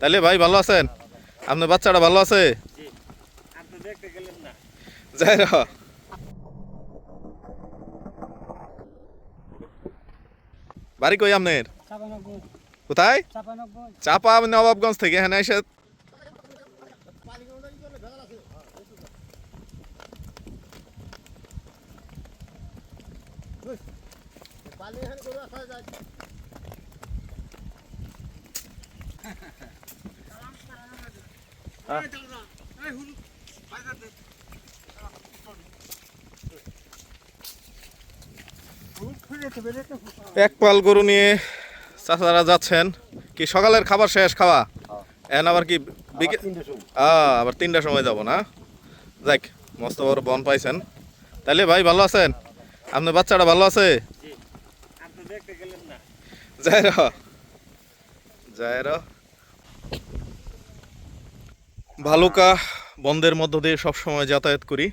তাহলে ভাই ভালো আছেন? আপনার বাচ্চাটা ভালো আছে? যাই বাড়ি কই আপনার? কোথায়? চাপা নবাবগঞ্জ থেকে হ্যাঁ এসে এক পাল গরু নিয়ে চাচারা যাচ্ছেন। কি সকালের খাবার শেষ খাওয়া? এখন আবার কি আবার তিনটার সময়। যাব না? যাক মস্ত বড় বন পাইছেন। তাহলে ভাই ভালো আছেন? আপনার বাচ্চাটা ভালো আছে? যাই র যাই র ভালুকা বন্ধের মধ্য দিয়ে সবসময় যাতায়াত করি।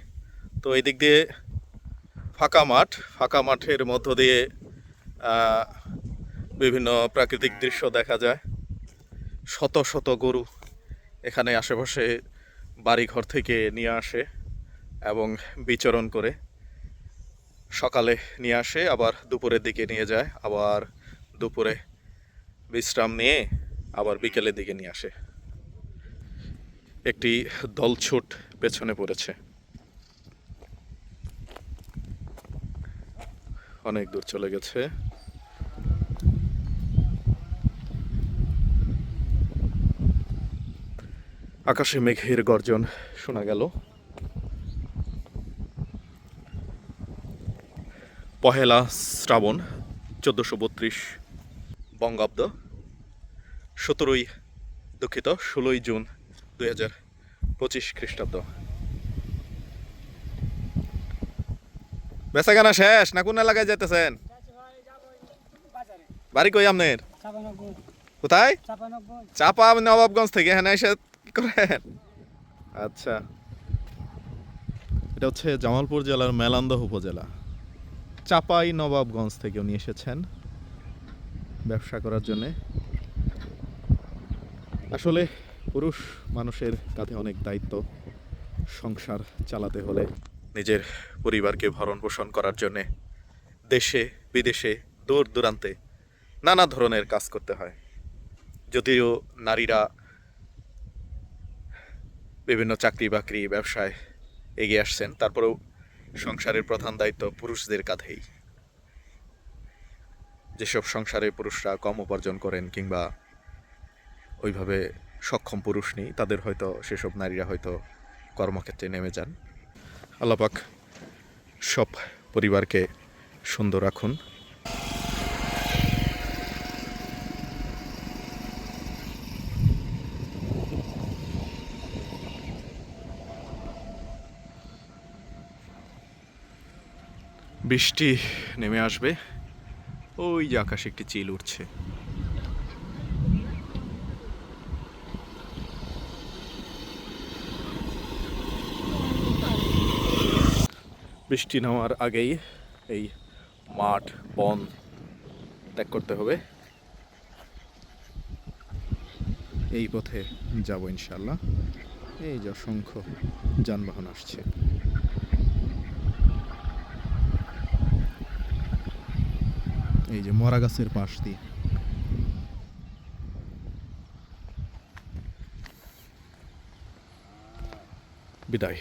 তো এই দিক দিয়ে ফাঁকা মাঠ, ফাঁকা মাঠের মধ্য দিয়ে বিভিন্ন প্রাকৃতিক দৃশ্য দেখা যায়। শত শত গরু এখানে আশেপাশে বাড়িঘর থেকে নিয়ে আসে এবং বিচরণ করে। সকালে নিয়ে আসে, আবার দুপুরের দিকে নিয়ে যায়, আবার দুপুরে বিশ্রাম নিয়ে, আবার বিকেলের দিকে নিয়ে আসে। একটি দলছুট পেছনে পড়েছে। অনেক দূর চলে গেছে। আকাশে মেঘের গর্জন শোনা গেল। পহেলা শ্রাবণ চোদ্দোশো বত্রিশ, বঙ্গাব্দ, সতেরোই দুঃখিত, ষোলোই জুন পঁচিশ খ্রিস্টাব্দ। বেচাকেনা শেষ না কোন এলাকায় যেতেছেন বাড়ি কই আপনার? কোথায়? চাপা নবাবগঞ্জ থেকে হ্যাঁ এসে কি করেন আচ্ছা। এটা হচ্ছে জামালপুর জেলার মেলান্দহ উপজেলা। চাপাই নবাবগঞ্জ থেকে উনি এসেছেন ব্যবসা করার জন্যে। আসলে পুরুষ মানুষের কাঁধে অনেক দায়িত্ব সংসার চালাতে হলে। নিজের পরিবারকে ভরণ পোষণ করার জন্যে দেশে, বিদেশে দূর দূরান্তে নানা ধরনের কাজ করতে হয়। যদিও নারীরা বিভিন্ন চাকরি বাকরি, ব্যবসায় এগিয়ে আসছেন, তারপরেও সংসারের প্রধান দায়িত্ব পুরুষদের কাঁধেই। যেসব সংসারে পুরুষরা কম উপার্জন করেন কিংবা ওইভাবে সক্ষম পুরুষ নেই, তাদের হয়তো সেসব নারীরা হয়তো কর্মক্ষেত্রে নেমে যান। আল্লাপাক সব পরিবারকে সুন্দর রাখুন। বৃষ্টি নেমে আসবে। ওই যে আকাশে একটি চিল উঠছে বৃষ্টি নামার আগেই এই মাঠ বন ত্যাগ করতে হবে। এই পথে যাব ইনশাল্লাহ এই যে অসংখ্য যানবাহন আসছে। এই যে মরা গাছের পাশ দিয়ে। বিদায়।